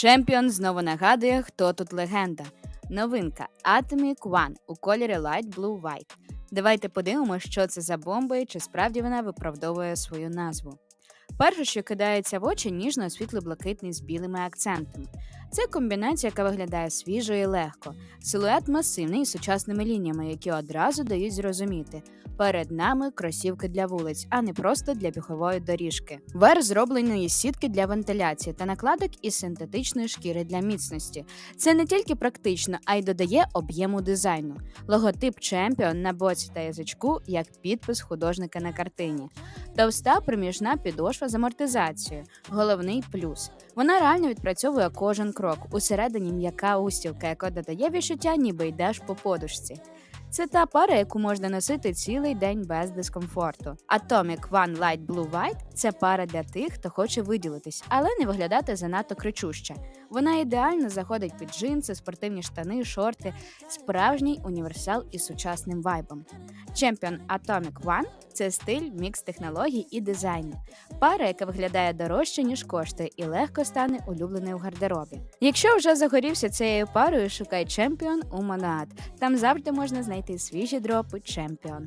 Чемпіон знову нагадує, хто тут легенда. Новинка Atomic One у кольорі Light Blue White. Давайте подивимося, що це за бомба і чи справді вона виправдовує свою назву. Перше, що кидається в очі, ніжно світло-блакитний з білими акцентами. Це комбінація, яка виглядає свіжо і легко. Силует масивний з сучасними лініями, які одразу дають зрозуміти. Перед нами кросівки для вулиць, а не просто для бігової доріжки. Верх зроблений із сітки для вентиляції та накладок із синтетичної шкіри для міцності. Це не тільки практично, а й додає об'єму дизайну. Логотип Champion на боці та язичку як підпис художника на картині. Товста приміжна підошва з амортизацією. Головний плюс. Вона реально відпрацьовує кожен крок. Усередині м'яка устілка, яка додає відчуття, ніби йдеш по подушці. Це та пара, яку можна носити цілий день без дискомфорту. Atomic One Light Blue White – це пара для тих, хто хоче виділитись, але не виглядати занадто кричуще. Вона ідеально заходить під джинси, спортивні штани, шорти, справжній універсал із сучасним вайбом. Champion Atomic One – це стиль, мікс технологій і дизайну. Пара, яка виглядає дорожче, ніж коштує, і легко стане улюбленою в гардеробі. Якщо вже загорівся цією парою, шукай Champion у Монат. Там завжди можна знайти свіжі дропи Champion.